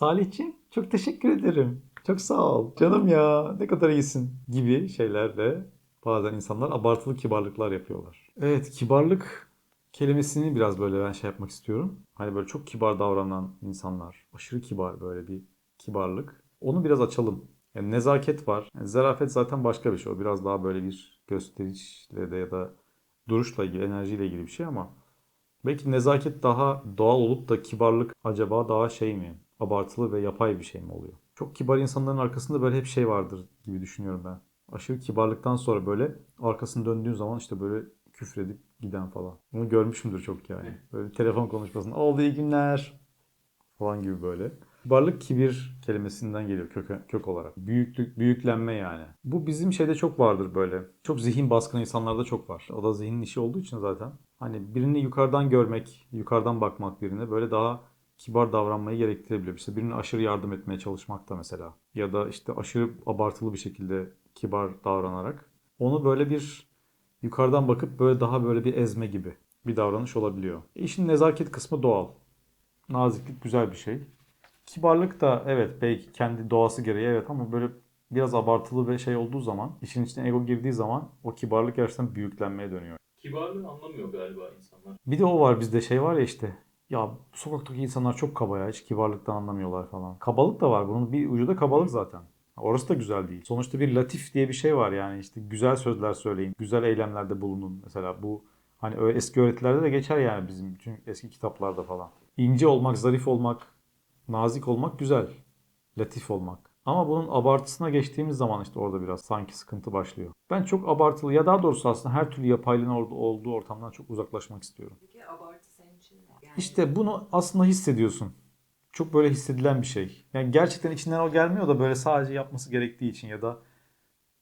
Salihciğim çok teşekkür ederim. Çok sağ ol. Canım ya ne kadar iyisin gibi şeylerle bazen insanlar abartılı kibarlıklar yapıyorlar. Evet kibarlık kelimesini biraz böyle ben şey yapmak istiyorum. Hani böyle çok kibar davranan insanlar. Aşırı kibar böyle bir kibarlık. Onu biraz açalım. Yani nezaket var. Yani zarafet zaten başka bir şey. O biraz daha böyle bir gösterişle de ya da duruşla ilgili, enerjiyle ilgili bir şey ama belki nezaket daha doğal olup da kibarlık acaba daha şey mi? Abartılı ve yapay bir şey mi oluyor? Çok kibar insanların arkasında böyle hep şey vardır gibi düşünüyorum ben. Aşırı kibarlıktan sonra böyle arkasını döndüğün zaman işte böyle küfredip giden falan. Bunu görmüşümdür çok yani. Böyle telefon konuşmasında oldu iyi günler falan gibi böyle. Kibarlık kibir kelimesinden geliyor kök, kök olarak. Büyüklük, büyüklenme yani. Bu bizim şeyde çok vardır böyle. Çok zihin baskın insanlarda çok var. O da zihnin işi olduğu için zaten. Hani birini yukarıdan görmek, yukarıdan bakmak birine böyle daha kibar davranmayı gerektirebiliyor. İşte birine aşırı yardım etmeye çalışmak da mesela. Ya da işte aşırı abartılı bir şekilde kibar davranarak. Onu böyle bir yukarıdan bakıp böyle daha böyle bir ezme gibi bir davranış olabiliyor. E işin nezaket kısmı doğal. Naziklik güzel bir şey. Kibarlık da evet belki kendi doğası gereği evet ama böyle biraz abartılı ve şey olduğu zaman, işin içine ego girdiği zaman o kibarlık gerçekten büyüklenmeye dönüyor. Kibarlığı anlamıyor galiba insanlar. Bir de o var bizde şey var ya işte ya sokaktaki insanlar çok kaba ya hiç kibarlıktan anlamıyorlar falan. Kabalık da var bunun bir ucu da kabalık zaten. Orası da güzel değil. Sonuçta bir latif diye bir şey var yani işte güzel sözler söyleyin, güzel eylemlerde bulunun. Mesela bu hani eski öğretilerde de geçer yani bizim bütün eski kitaplarda falan. İnce olmak, zarif olmak, nazik olmak güzel. Latif olmak. Ama bunun abartısına geçtiğimiz zaman işte orada biraz sanki sıkıntı başlıyor. Ben çok abartılı ya daha doğrusu aslında her türlü yapaylığın olduğu ortamdan çok uzaklaşmak istiyorum. Peki abartı İşte bunu aslında hissediyorsun. Çok böyle hissedilen bir şey. Yani gerçekten içinden o gelmiyor da böyle sadece yapması gerektiği için ya da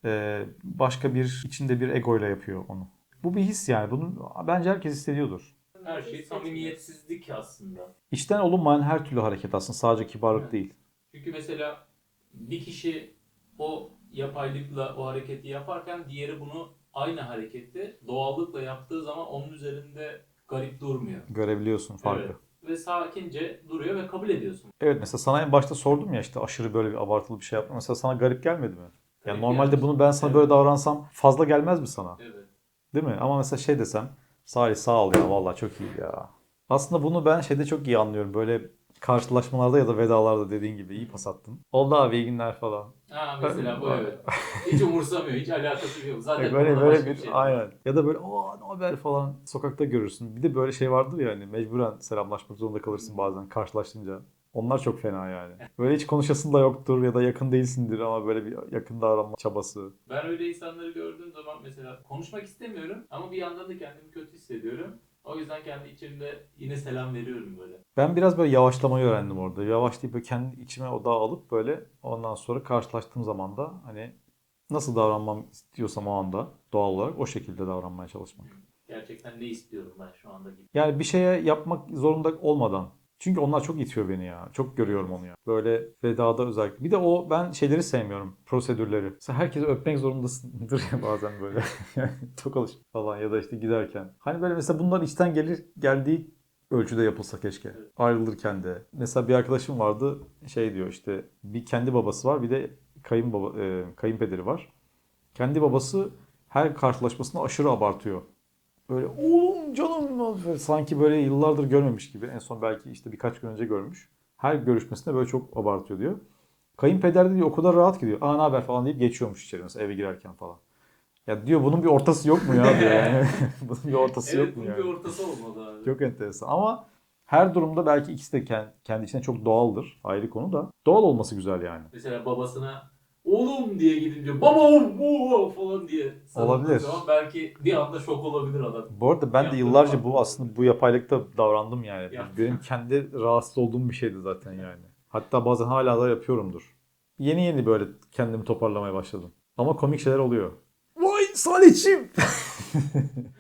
e, başka bir içinde bir egoyla yapıyor onu. Bu bir his yani. Bunu bence herkes hissediyordur. Her şey samimiyetsizlik aslında. İçten olunmayan her türlü hareket aslında sadece kibarlık Evet. değil. Çünkü mesela bir kişi o yapaylıkla o hareketi yaparken diğeri bunu aynı hareketi doğallıkla yaptığı zaman onun üzerinde garip durmuyor. Görebiliyorsun farkı. Evet. Ve sakince duruyor ve kabul ediyorsun. Evet mesela sana en başta sordum ya işte aşırı böyle bir abartılı bir şey yapma. Mesela sana garip gelmedi mi? Yani Garip normalde gelmiş. bunu ben sana Evet. böyle davransam fazla gelmez mi sana? Evet. Değil mi? Ama mesela şey desem Salih sağ ol ya vallahi çok iyi ya. Aslında bunu ben şeyde çok iyi anlıyorum. Böyle karşılaşmalarda ya da vedalarda dediğin gibi iyi pas attın. Oldu abi iyi günler falan. Ha mesela bu evet. Hiç umursamıyor, hiç alakası yok. Zaten böyle konu böyle başka bir şey. aynen. Ya da böyle o ne haber falan sokakta görürsün. Bir de böyle şey vardır ya hani mecburen selamlaşmak zorunda kalırsın bazen karşılaşınca. Onlar çok fena yani. Böyle hiç konuşasın da yoktur ya da yakın değilsindir ama böyle bir yakın davranma çabası. Ben öyle insanları gördüğüm zaman mesela konuşmak istemiyorum ama bir yandan da kendimi kötü hissediyorum. O yüzden kendi içimde yine selam veriyorum böyle. Ben biraz böyle yavaşlamayı öğrendim orada. Yavaşlayıp böyle kendi içime odağı alıp böyle ondan sonra karşılaştığım zaman da hani nasıl davranmam istiyorsam o anda doğal olarak o şekilde davranmaya çalışmak. Gerçekten ne istiyorum ben şu anda gibi. Yani bir şeye yapmak zorunda olmadan. Çünkü onlar çok itiyor beni ya. Çok görüyorum onu ya. Böyle vedada özellikle. Bir de o ben şeyleri sevmiyorum. Prosedürleri. Mesela herkesi öpmek zorundasındır ya bazen böyle. Çok alış falan ya da işte giderken. Hani böyle mesela bunlar içten gelir geldiği ölçüde yapılsa keşke. Ayrılırken de. Mesela bir arkadaşım vardı şey diyor işte bir kendi babası var bir de kayınbaba, e, kayınpederi var. Kendi babası her karşılaşmasını aşırı abartıyor. Böyle oğlum canım böyle sanki böyle yıllardır görmemiş gibi. En son belki işte birkaç gün önce görmüş. Her görüşmesinde böyle çok abartıyor diyor. Kayınpeder de diyor o kadar rahat ki diyor. Aa ne haber falan deyip geçiyormuş içeri mesela eve girerken falan. Ya diyor bunun bir ortası yok mu ya diyor yani. bunun bir ortası Evet yok mu bunun yani. bir ortası olmalı abi. Çok enteresan ama her durumda belki ikisi de kend- kendi içine çok doğaldır. Ayrı konu da. Doğal olması güzel yani. Mesela babasına oğlum diye gidince babam bu falan diye Olabilir. zaman belki bir anda şok olabilir adam. Bu arada ben de Yaptığım yıllarca bu aslında bu yapaylıkta davrandım yani. Yaptım. Benim kendi rahatsız olduğum bir şeydi zaten yani. Hatta bazen hala da yapıyorumdur. Yeni yeni böyle kendimi toparlamaya başladım. Ama komik şeyler oluyor. Vay Salih'ciğim!